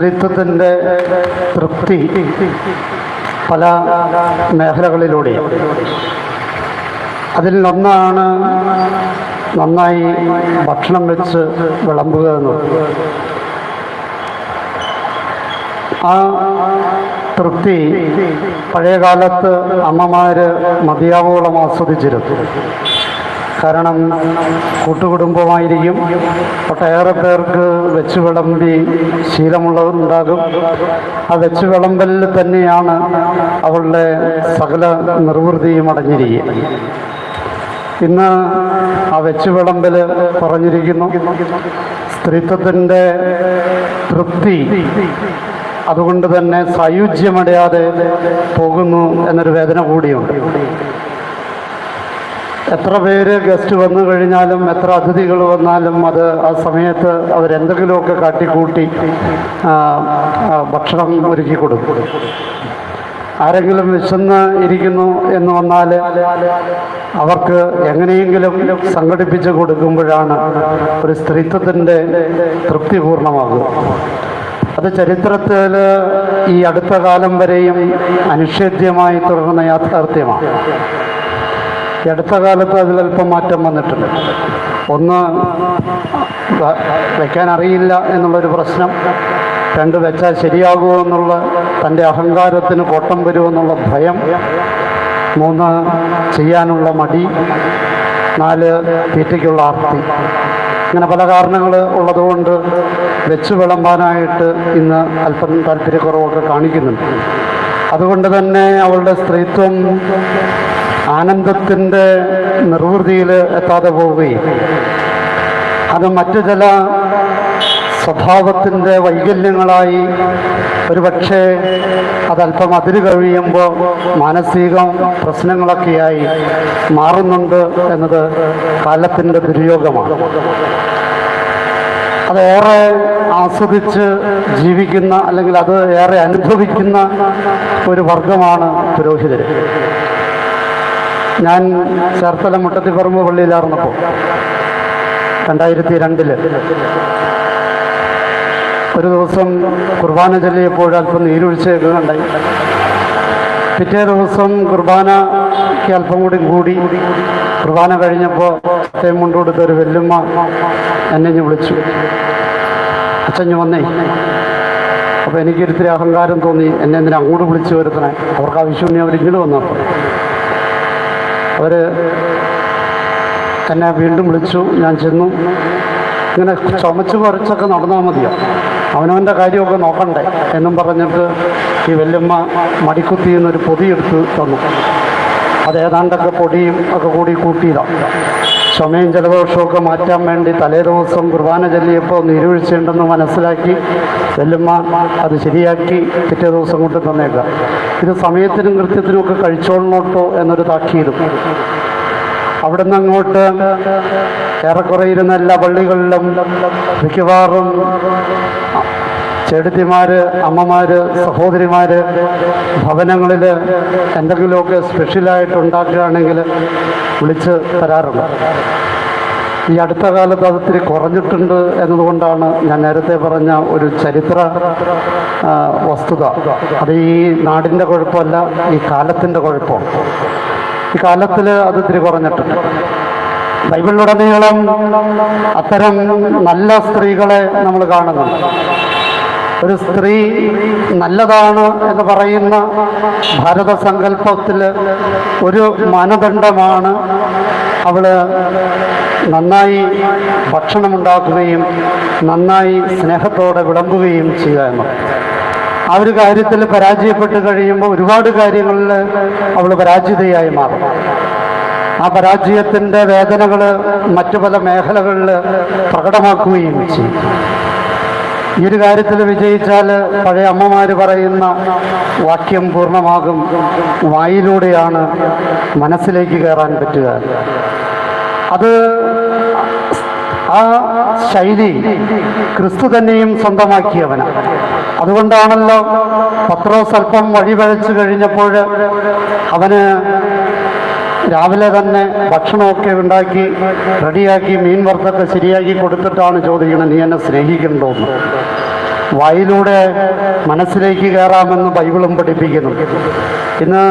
സ്ത്രീത്വത്തിന്റെ തൃപ്തി പല മേഖലകളിലൂടെ. അതിൽ ഒന്നാണ് നന്നായി ഭക്ഷണം വെച്ച് വിളമ്പുക എന്നത്. ആ തൃപ്തി പഴയകാലത്ത് അമ്മമാർ മതിയാവോളം ആസ്വദിച്ചിരുന്നു. കാരണം കൂട്ടുകുടുംബമായിരിക്കും. ഒട്ടേറെ പേർക്ക് വെച്ച് വിളമ്പി ശീലമുള്ളവരുണ്ടാകും. ആ വെച്ച് വിളമ്പലിൽ തന്നെയാണ് അവളുടെ സകല നിർവൃതിയും അടഞ്ഞിരിക്കുക. ഇന്ന് ആ വെച്ച് വിളമ്പൽ പറഞ്ഞിരിക്കുന്നു. സ്ത്രീത്വത്തിന്റെ തൃപ്തി അതുകൊണ്ട് തന്നെ സായുജ്യമടയാതെ പോകുന്നു എന്നൊരു വേദന കൂടിയുണ്ട്. എത്ര പേര് ഗസ്റ്റ് വന്നു കഴിഞ്ഞാലും എത്ര അതിഥികൾ വന്നാലും അത് ആ സമയത്ത് അവരെന്തെങ്കിലുമൊക്കെ കാട്ടിക്കൂട്ടി ഭക്ഷണം ഒരുക്കി കൊടുക്കും. ആരെങ്കിലും വിശന്ന് ഇരിക്കുന്നു എന്ന് വന്നാൽ അവർക്ക് എങ്ങനെയെങ്കിലും സംഘടിപ്പിച്ച് കൊടുക്കുമ്പോഴാണ് ഒരു സ്ത്രീത്വത്തിന്റെ തൃപ്തി പൂർണമാകുക. അത് ചരിത്രത്തിൽ ഈ അടുത്ത കാലം വരെയും അനിഷേധ്യമായി തുടർന്ന യാഥാർത്ഥ്യമാണ്. അടുത്ത കാലത്ത് അതിലല്പം മാറ്റം വന്നിട്ടുണ്ട്. ഒന്ന് വയ്ക്കാൻ അറിയില്ല എന്നുള്ളൊരു പ്രശ്നം. രണ്ട് വെച്ചാൽ ശരിയാകുമോ എന്നുള്ള തന്റെ അഹങ്കാരത്തിന് കോട്ടം വരുമെന്നുള്ള ഭയം. മൂന്ന് ചെയ്യാനുള്ള മടി. നാല് തീറ്റയ്ക്കുള്ള ആർത്തി. ഇങ്ങനെ പല കാരണങ്ങൾ ഉള്ളതുകൊണ്ട് വെച്ച് വിളമ്പാനായിട്ട് ഇന്ന് അല്പം താല്പര്യക്കുറവൊക്കെ കാണിക്കുന്നുണ്ട്. അതുകൊണ്ട് തന്നെ അവളുടെ സ്ത്രീത്വം ആനന്ദത്തിന്റെ നിർവൃതിയിൽ എത്താതെ പോവുകയും അത് മറ്റു ചില സ്വഭാവത്തിന്റെ വൈകല്യങ്ങളായി ഒരുപക്ഷെ അതല്പം അതിര് കഴിയുമ്പോൾ മാനസിക പ്രശ്നങ്ങളൊക്കെയായി മാറുന്നുണ്ട് എന്നത് കാലത്തിന്റെ ദുര്യോഗമാണ്. അതേറെ ആസ്വദിച്ച് ജീവിക്കുന്ന അല്ലെങ്കിൽ അത് ഏറെ അനുഭവിക്കുന്ന ഒരു വർഗമാണ് പുരോഹിതർ ഞാൻ ചേർത്തല മുട്ടത്തിപ്പറമ്പ് പള്ളിയിലാർന്നപ്പോൾ രണ്ടായിരത്തി രണ്ടിൽ. ഒരു ദിവസം കുർബാന ചൊല്ലിയപ്പോൾ അല്പം നീരൊഴിച്ചൊക്കെ കണ്ടായി. പിറ്റേ ദിവസം കുർബാനയ്ക്ക് അല്പം കൂടി കൂടി കുർബാന കഴിഞ്ഞപ്പോൾ അച്ഛൻ മുണ്ട് കൊടുത്ത ഒരു വെല്ലുമ്മ എന്നെ വിളിച്ചു. അച്ഛൻ വന്നേ. അപ്പോൾ എനിക്കൊരിത്തിരി അഹങ്കാരം തോന്നി. എന്നെ എന്തിനാ അങ്ങോട്ട് വിളിച്ചു വരുത്തണേ? അവർക്ക് ആവശ്യമില്ല അവർ ഇങ്ങോട്ട് വന്നപ്പോൾ അവർ എന്നെ വീണ്ടും വിളിച്ചു ഞാൻ ചെന്നു. ഇങ്ങനെ ചുമച്ച് പറിച്ചൊക്കെ നടന്നാൽ മതിയോ? അവനവന്റെ കാര്യമൊക്കെ നോക്കണ്ടേ? എന്നും പറഞ്ഞിട്ട് ഈ വല്യമ്മ മടിക്കുത്തി എന്നൊരു പൊതിയെടുത്ത് തന്നു. അത് ഏതാണ്ടൊക്കെ പൊടിയും ഒക്കെ കൂടി കൂട്ടിയതാണ് ചുമയും ജലദോഷമൊക്കെ മാറ്റാൻ വേണ്ടി തലേ ദിവസം കുർബാന ചൊല്ലിയപ്പോൾ നീരൊഴിച്ചുണ്ടെന്ന് മനസ്സിലാക്കി വല്യമ്മ അത് ശരിയാക്കി പിറ്റേ ദിവസം കൊണ്ട് തന്നേക്കാം. ഇത് സമയത്തിനും കൃത്യത്തിനും ഒക്കെ കഴിച്ചോളണോട്ടോ എന്നൊരു താക്കീതും. അവിടെ നിന്ന് അങ്ങോട്ട് ഏറെക്കുറെ ഇരുന്ന എല്ലാ പള്ളികളിലും മിക്കവാറും ചെടുത്തിമാര് അമ്മമാര് സഹോദരിമാര് ഭവനങ്ങളിൽ എന്തെങ്കിലുമൊക്കെ സ്പെഷ്യലായിട്ട് ഉണ്ടാക്കുകയാണെങ്കിൽ വിളിച്ച് തരാറുണ്ട്. ഈ അടുത്ത കാലത്ത് അത് ഇത്തിരി കുറഞ്ഞിട്ടുണ്ട് എന്നതുകൊണ്ടാണ് ഞാൻ നേരത്തെ പറഞ്ഞ ഒരു ചരിത്ര വസ്തുത. അത് ഈ നാടിന്റെ കുഴപ്പമല്ല ഈ കാലത്തിന്റെ കുഴപ്പം. ഈ കാലത്തിൽ അത് ഇത്തിരി കുറഞ്ഞിട്ടുണ്ട്. ബൈബിളിലുടനീളം അത്തരം നല്ല സ്ത്രീകളെ നമ്മൾ കാണുന്നുണ്ട്. ഒരു സ്ത്രീ നല്ലതാണ് എന്ന് പറയുന്ന ഭാരത സങ്കല്പത്തിൽ ഒരു മാനദണ്ഡമാണ് അവൾ നന്നായി ഭക്ഷണമുണ്ടാക്കുകയും നന്നായി സ്നേഹത്തോടെ വിളമ്പുകയും ചെയ്യുക എന്നത്. ആ ഒരു കാര്യത്തിൽ പരാജയപ്പെട്ട് കഴിയുമ്പോൾ ഒരുപാട് കാര്യങ്ങളിൽ അവൾ പരാജിതയായി മാറും. ആ പരാജയത്തിന്റെ വേദനകൾ മറ്റു പല മേഖലകളിൽ പ്രകടമാക്കുകയും ചെയ്യും. ഈ ഒരു കാര്യത്തിൽ വിജയിച്ചാൽ പഴയ അമ്മമാർ പറയുന്ന വാക്യം പൂർണമാകും. വായിലൂടെയാണ് മനസ്സിലേക്ക് കയറാൻ പറ്റുക. അത് ആ ശൈലി ക്രിസ്തു തന്നെയും സ്വന്തമാക്കിയവനാണ് അതുകൊണ്ടാണല്ലോ പത്രോ അല്പം വഴിപഴച്ചു കഴിഞ്ഞപ്പോൾ അവന് രാവിലെ തന്നെ ഭക്ഷണമൊക്കെ ഉണ്ടാക്കി റെഡിയാക്കി മീൻ വറുത്തൊക്കെ ശരിയാക്കി കൊടുത്തിട്ടാണ് ചോദിക്കുന്നത് നീ എന്നെ സ്നേഹിക്കണ്ടോന്ന്? വായിലൂടെ മനസ്സിലേക്ക് കയറാമെന്ന് ബൈബിളും പഠിപ്പിക്കുന്നു. ഇന്ന്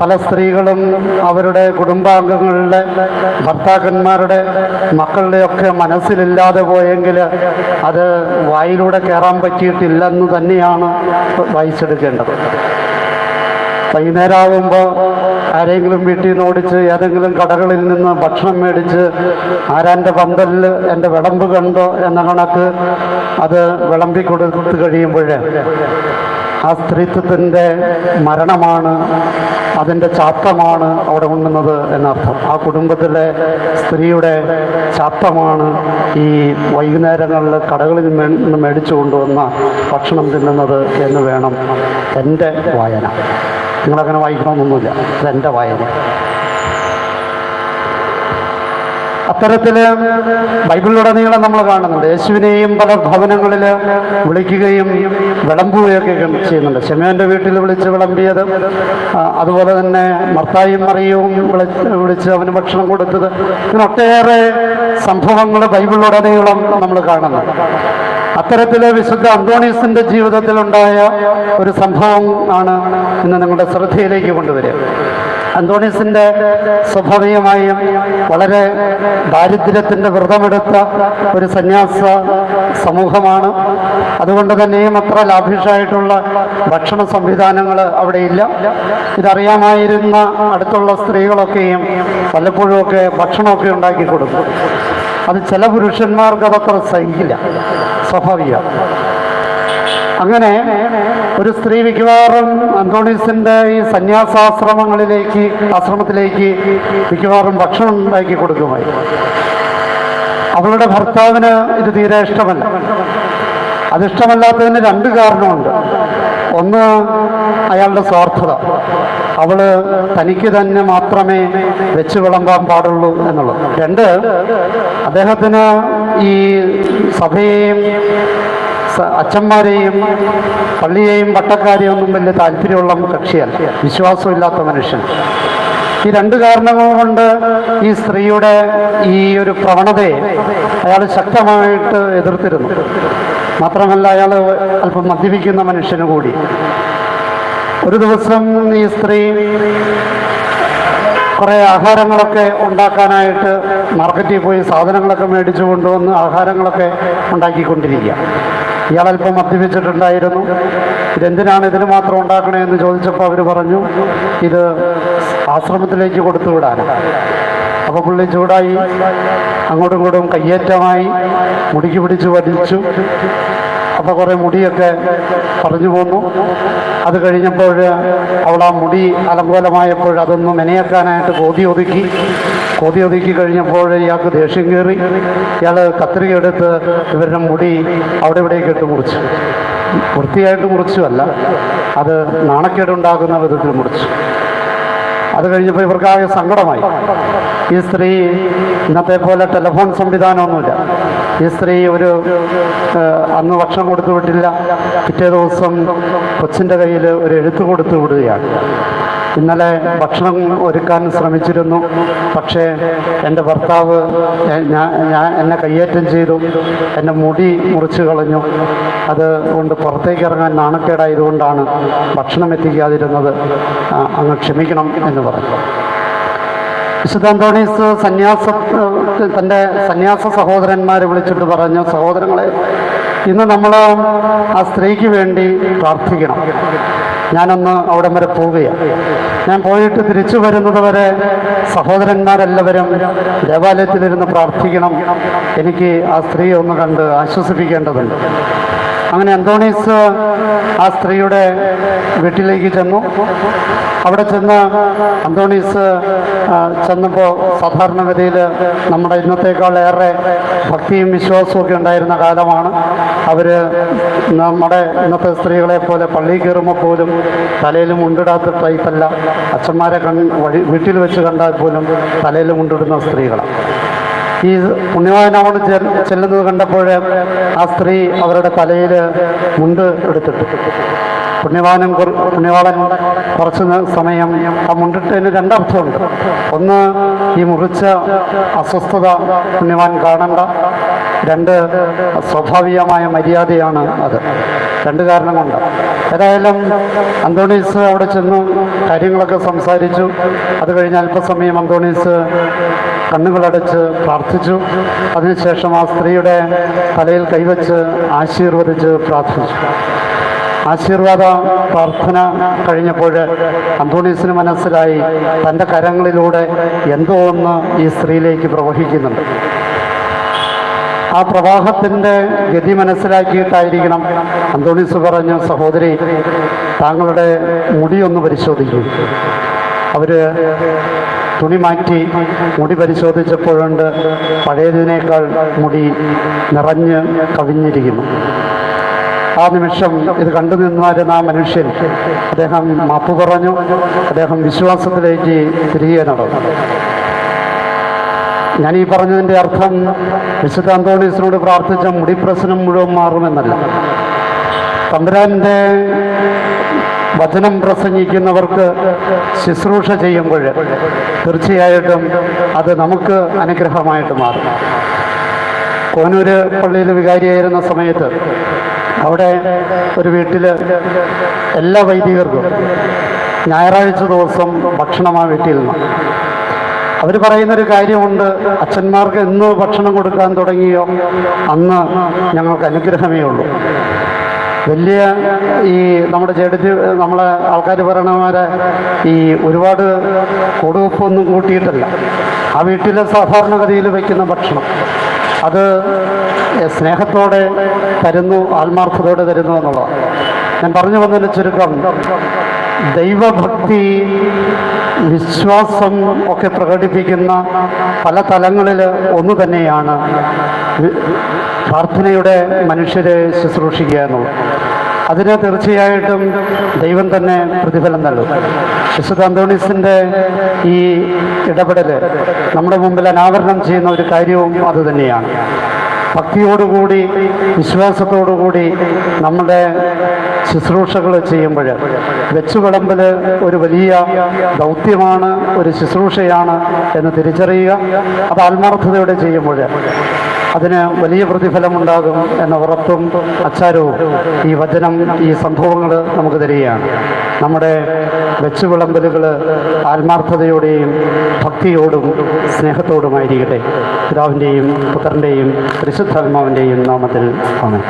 പല സ്ത്രീകളും അവരുടെ കുടുംബാംഗങ്ങളുടെ ഭർത്താക്കന്മാരുടെ മക്കളുടെയൊക്കെ മനസ്സിലില്ലാതെ പോയെങ്കിൽ അത് വായിലൂടെ കയറാൻ പറ്റിയിട്ടില്ലെന്ന് തന്നെയാണ് വായിച്ചെടുക്കേണ്ടത്. വൈകുന്നേരമാകുമ്പോൾ ആരെങ്കിലും വീട്ടിൽ നിന്ന് ഓടിച്ച് ഏതെങ്കിലും കടകളിൽ നിന്ന് ഭക്ഷണം മേടിച്ച് ആരാന്റെ പന്തലിൽ എന്റെ വിളമ്പ് കണ്ടോ എന്ന കണക്ക് അത് വിളമ്പി കൊടുത്ത് കഴിയുമ്പോൾ ആ സ്ത്രീത്വത്തിന്റെ മരണമാണ് അതിന്റെ ചാത്തമാണ് അവിടെ ഉണ്ണുന്നത് എന്നർത്ഥം. ആ കുടുംബത്തിലെ സ്ത്രീയുടെ ചാത്തമാണ് ഈ വൈകുന്നേരങ്ങളിൽ കടകളിൽ നിന്ന് മേടിച്ചു കൊണ്ടുവന്ന ഭക്ഷണം തിന്നുന്നത് എന്ന് വേണം എന്റെ വായന. നിങ്ങളങ്ങനെ വായിക്കണമെന്നൊന്നുമില്ല. ഇതെന്റെ വായന. അത്തരത്തിൽ ബൈബിളിലുടനീളം നമ്മൾ കാണുന്നുണ്ട്. യേശുവിനെയും പല ഭവനങ്ങളിൽ വിളിക്കുകയും വിളമ്പുകയൊക്കെ ചെയ്യുന്നുണ്ട്. ഷെമയോന്റെ വീട്ടിൽ വിളിച്ച് വിളമ്പിയത് അതുപോലെ തന്നെ മർത്തായും മറിയവും വിളിച്ച് വിളിച്ച് അവന് ഭക്ഷണം കൊടുത്തത്. ഇങ്ങനെ ഒട്ടേറെ സംഭവങ്ങൾ ബൈബിളിലുടനീളം നമ്മൾ കാണുന്നുണ്ട്. അത്തരത്തിൽ വിശുദ്ധ അന്തോണീസിന്റെ ജീവിതത്തിലുണ്ടായ ഒരു സംഭവം ആണ് ഇന്ന് നിങ്ങളുടെ ശ്രദ്ധയിലേക്ക് കൊണ്ടുവരിക. അന്തോണീസിന്റെ സ്വാഭാവികമായും വളരെ ദാരിദ്ര്യത്തിന്റെ വ്രതമെടുത്ത ഒരു സന്യാസ സമൂഹമാണ്. അതുകൊണ്ട് തന്നെയും അത്ര ലാഭിഷായിട്ടുള്ള ഭക്ഷണ സംവിധാനങ്ങൾ അവിടെയില്ല. ഇതറിയാമായിരുന്ന അടുത്തുള്ള സ്ത്രീകളൊക്കെയും പലപ്പോഴും ഒക്കെ ഭക്ഷണമൊക്കെ ഉണ്ടാക്കി കൊടുക്കും. അത് ചില പുരുഷന്മാർക്ക് അതത്ര സഹിക്കില്ല. സ്വാഭാവികം. അങ്ങനെ ഒരു സ്ത്രീ മിക്കവാറും അന്തോണീസിന്റെ ഈ സന്യാസാശ്രമങ്ങളിലേക്ക് ആശ്രമത്തിലേക്ക് മിക്കവാറും ഭക്ഷണം ഉണ്ടാക്കി കൊടുക്കുമായി. അവളുടെ ഭർത്താവിന് ഇത് തീരെ ഇഷ്ടമല്ല. അതിഷ്ടമല്ലാത്തതിന് രണ്ട് കാരണമുണ്ട്. ഒന്ന് അയാളുടെ സ്വാർത്ഥത. അവൾ തനിക്ക് തന്നെ മാത്രമേ വെച്ച് വിളമ്പാൻ പാടുള്ളൂ എന്നുള്ളത്. രണ്ട് അദ്ദേഹത്തിന് ഈ സഭയെയും അച്ഛന്മാരെയും പള്ളിയെയും പട്ടക്കാരെയും ഒന്നും വലിയ താല്പര്യമുള്ള കക്ഷിയല്ല. വിശ്വാസമില്ലാത്ത മനുഷ്യൻ. ഈ രണ്ട് കാരണങ്ങൾ കൊണ്ട് ഈ സ്ത്രീയുടെ ഈ ഒരു പ്രവണതയെ അയാൾ ശക്തമായിട്ട് എതിർത്തിരുന്നു. മാത്രമല്ല അയാൾ അല്പം മദ്യപിക്കുന്ന മനുഷ്യന് കൂടി. ഒരു ദിവസം ഈ സ്ത്രീ കുറേ ആഹാരങ്ങളൊക്കെ ഉണ്ടാക്കാനായിട്ട് മാർക്കറ്റിൽ പോയി സാധനങ്ങളൊക്കെ മേടിച്ചു കൊണ്ടുവന്ന് ആഹാരങ്ങളൊക്കെ ഉണ്ടാക്കിക്കൊണ്ടിരിക്കുക. ഇയാളല്പം മദ്യപിച്ചിട്ടുണ്ടായിരുന്നു ഇതെന്തിനാണ് ഇതിന് മാത്രം ഉണ്ടാക്കണേ എന്ന് ചോദിച്ചപ്പോൾ അവർ പറഞ്ഞു ഇത് ആശ്രമത്തിലേക്ക് കൊടുത്തു വിടാനാണ് അപ്പോൾ പുള്ളി ചൂടായി അങ്ങോട്ടും ഇങ്ങോട്ടും കയ്യേറ്റമായി മുടിക്ക് പിടിച്ച് വലിച്ചു അപ്പോൾ കുറേ മുടിയൊക്കെ പറഞ്ഞു പോന്നു. അത് കഴിഞ്ഞപ്പോൾ അവൾ ആ മുടി അലങ്കോലമായപ്പോൾ അതൊന്ന് മെനയാക്കാനായിട്ട് കോതി ഒതുക്കി. കോതി ഒതുക്കി കഴിഞ്ഞപ്പോൾ ഇയാൾക്ക് ദേഷ്യം കയറി. ഇയാൾ കത്രിക എടുത്ത് ഇവരുടെ മുടി അവിടെ ഇവിടെയൊക്കെ ഇട്ട് മുറിച്ചു. വൃത്തിയായിട്ട് മുറിച്ചുമല്ല അത് നാണക്കേടുണ്ടാകുന്ന വിധത്തിൽ മുറിച്ചു. അത് കഴിഞ്ഞപ്പോൾ ഇവർക്കാകെ സങ്കടമായി. ഈ സ്ത്രീ ഇന്നത്തെ പോലെ ടെലിഫോൺ സംവിധാനമൊന്നുമില്ല. ഈ സ്ത്രീ ഒരു അന്ന് ഭക്ഷണം കൊടുത്തു വിട്ടില്ല. പിറ്റേ ദിവസം കൊച്ചിന്റെ കയ്യിൽ ഒരു എഴുത്ത് കൊടുത്തു വിടുകയാണ്. ഇന്നലെ ഭക്ഷണം ഒരുക്കാൻ ശ്രമിച്ചിരുന്നു. പക്ഷേ എന്റെ ഭർത്താവ് ഞാൻ എന്നെ കയ്യേറ്റം ചെയ്തു. എന്റെ മുടി മുറിച്ചു കളഞ്ഞു. അത് കൊണ്ട് പുറത്തേക്ക് ഇറങ്ങാൻ നാണക്കേടായതുകൊണ്ടാണ് ഭക്ഷണം എത്തിക്കാതിരുന്നത്. അങ്ങ് ക്ഷമിക്കണം എന്ന് പറഞ്ഞു. വിശുദ്ധ അന്തോണീസ് സന്യാസ തന്റെ സന്യാസ സഹോദരന്മാരെ വിളിച്ചിട്ട് പറഞ്ഞു സഹോദരങ്ങളെ ഇന്ന് നമ്മൾ ആ സ്ത്രീക്ക് വേണ്ടി പ്രാർത്ഥിക്കണം. ഞാനൊന്ന് അവിടം വരെ പോവുകയാണ്. ഞാൻ പോയിട്ട് തിരിച്ചു വരുന്നത് വരെ സഹോദരന്മാരെല്ലാവരും ദേവാലയത്തിലിരുന്ന് പ്രാർത്ഥിക്കണം. എനിക്ക് ആ സ്ത്രീയെ ഒന്ന് കണ്ട് ആശ്വസിപ്പിക്കേണ്ടതുണ്ട്. അങ്ങനെ അന്തോണീസ് ആ സ്ത്രീയുടെ വീട്ടിലേക്ക് ചെന്നു. അവിടെ ചെന്ന് അന്തോണീസ് ചെന്നപ്പോൾ സാധാരണഗതിയിൽ നമ്മുടെ ഇന്നത്തേക്കാളേറെ ഭക്തിയും വിശ്വാസവും ഒക്കെ ഉണ്ടായിരുന്ന കാലമാണ്. അവർ നമ്മുടെ ഇന്നത്തെ സ്ത്രീകളെ പോലെ പള്ളി കയറുമ്പോൾ പോലും തലയിൽ മുണ്ടിടാത്ത ടൈപ്പല്ല അച്ഛന്മാരെ കൺ വഴി വീട്ടിൽ വെച്ച് കണ്ടാൽ പോലും തലയിൽ മുണ്ടിടുന്ന സ്ത്രീകളാണ്. ഈ പുണ്യവാനോട് ചെല്ലുന്നത് കണ്ടപ്പോൾ ആ സ്ത്രീ അവരുടെ തലയിൽ മുണ്ട് എടുത്തിട്ടു. പുണ്യവാനും പുണ്യവാളൻ കുറച്ച് സമയം ആ മുണ്ടിട്ടതിന് രണ്ടർത്ഥമുണ്ട്. ഒന്ന് ഈ മുറിച്ച അസ്വസ്ഥത പുണ്യവാൻ കാണണ്ട. രണ്ട് സ്വാഭാവികമായ മര്യാദയാണ് അത്. രണ്ട് കാരണം കൊണ്ട്. ഏതായാലും അന്തോണീസ് അവിടെ ചെന്ന് കാര്യങ്ങളൊക്കെ സംസാരിച്ചു. അത് കഴിഞ്ഞ് അല്പസമയം അന്തോണീസ് കണ്ണുകളടച്ച് പ്രാർത്ഥിച്ചു. അതിനുശേഷം ആ സ്ത്രീയുടെ തലയിൽ കൈവച്ച് ആശീർവദിച്ച് പ്രാർത്ഥിച്ചു. ആശീർവാദ പ്രാർത്ഥന കഴിഞ്ഞപ്പോൾ അന്തോണീസിന് മനസ്സിലായി തന്റെ കരങ്ങളിലൂടെ എന്തോ ഒന്ന് ഈ സ്ത്രീയിലേക്ക് പ്രവഹിക്കുന്നുണ്ട്. ആ പ്രവാഹത്തിന്റെ ഗതി മനസ്സിലാക്കിയിട്ടായിരിക്കണം അന്തോണീസ് പറഞ്ഞ സഹോദരി താങ്കളുടെ മുടിയൊന്ന് പരിശോധിക്കും. അവർ തുണി മാറ്റി മുടി പരിശോധിച്ചപ്പോഴുണ്ട് പഴയതിനേക്കാൾ മുടി നിറഞ്ഞ് കവിഞ്ഞിരിക്കുന്നു. ആ നിമിഷം ഇത് കണ്ടു ആ മനുഷ്യൻ? അദ്ദേഹം മാപ്പ് പറഞ്ഞു. അദ്ദേഹം വിശ്വാസത്തിലേക്ക് തിരികെ നടന്നു. ഞാൻ ഈ പറഞ്ഞതിന്റെ അർത്ഥം വിശുദ്ധ അന്തോണീസിനോട് പ്രാർത്ഥിച്ച മുടി പ്രശ്നം മുഴുവൻ മാറുമെന്നല്ല. തമ്പുരാന്റെ വചനം പ്രസംഗിക്കുന്നവർക്ക് ശുശ്രൂഷ ചെയ്യുമ്പോൾ തീർച്ചയായിട്ടും അത് നമുക്ക് അനുഗ്രഹമായിട്ട് മാറും. കോനൂര് പള്ളിയിൽ വികാരിയായിരുന്ന സമയത്ത് അവിടെ ഒരു വീട്ടിൽ എല്ലാ വൈദികർക്കും ഞായറാഴ്ച ദിവസം ഭക്ഷണം വീട്ടിൽ നിന്ന് അവർ പറയുന്നൊരു കാര്യമുണ്ട് അച്ഛന്മാർക്ക് എന്ന് ഭക്ഷണം കൊടുക്കാൻ തുടങ്ങിയോ? അന്ന് ഞങ്ങൾക്ക് അനുഗ്രഹമേ ഉള്ളൂ. വലിയ ഈ നമ്മുടെ ചേട്ടത്തി നമ്മളെ ആൾക്കാർ പറയണമാരെ ഈ ഒരുപാട് കൊടുവെപ്പൊന്നും കൂട്ടിയിട്ടല്ല. ആ വീട്ടിലെ സാധാരണഗതിയിൽ വയ്ക്കുന്ന ഭക്ഷണം. അത് സ്നേഹത്തോടെ തരുന്നു ആത്മാർത്ഥതയോടെ തരുന്നു എന്നുള്ളതാണ്. ഞാൻ പറഞ്ഞു വന്നതിന് ചുരുക്കം. ദൈവഭക്തി വിശ്വാസം ഒക്കെ പ്രകടിപ്പിക്കുന്ന പല തലങ്ങളിൽ ഒന്ന് തന്നെയാണ് പ്രാർത്ഥനയുടെ മനുഷ്യരെ ശുശ്രൂഷിക്കുക എന്നുള്ളത്. അതിന് തീർച്ചയായിട്ടും ദൈവം തന്നെ പ്രതിഫലം നൽകും. വിശുദ്ധ അന്തോണീസിന്റെ ഈ ഇടപെടൽ നമ്മുടെ മുമ്പിൽ അനാവരണം ചെയ്യുന്ന ഒരു കാര്യവും അതുതന്നെയാണ് ഭക്തിയോടുകൂടി വിശ്വാസത്തോടുകൂടി നമ്മുടെ ശുശ്രൂഷകൾ ചെയ്യുമ്പോൾ വെച്ചു വിളമ്പൽ ഒരു വലിയ ദൗത്യമാണ് ഒരു ശുശ്രൂഷയാണ് എന്ന് തിരിച്ചറിയുക അത് ആത്മാർത്ഥതയോടെ ചെയ്യുമ്പോൾ അതിന് വലിയ പ്രതിഫലമുണ്ടാകും എന്ന ഉറപ്പും അച്ചാരവും ഈ വചനം ഈ സംഭവങ്ങൾ നമുക്ക് തരികയാണ്. നമ്മുടെ വെച്ചു വിളമ്പലുകൾ ആത്മാർത്ഥതയോടെയും ഭക്തിയോടും സ്നേഹത്തോടുമായിരിക്കട്ടെ. പിതാവിന്റെയും പുത്രന്റെയും പരിശുദ്ധാത്മാവിന്റെയും നാമത്തിൽ ആണ്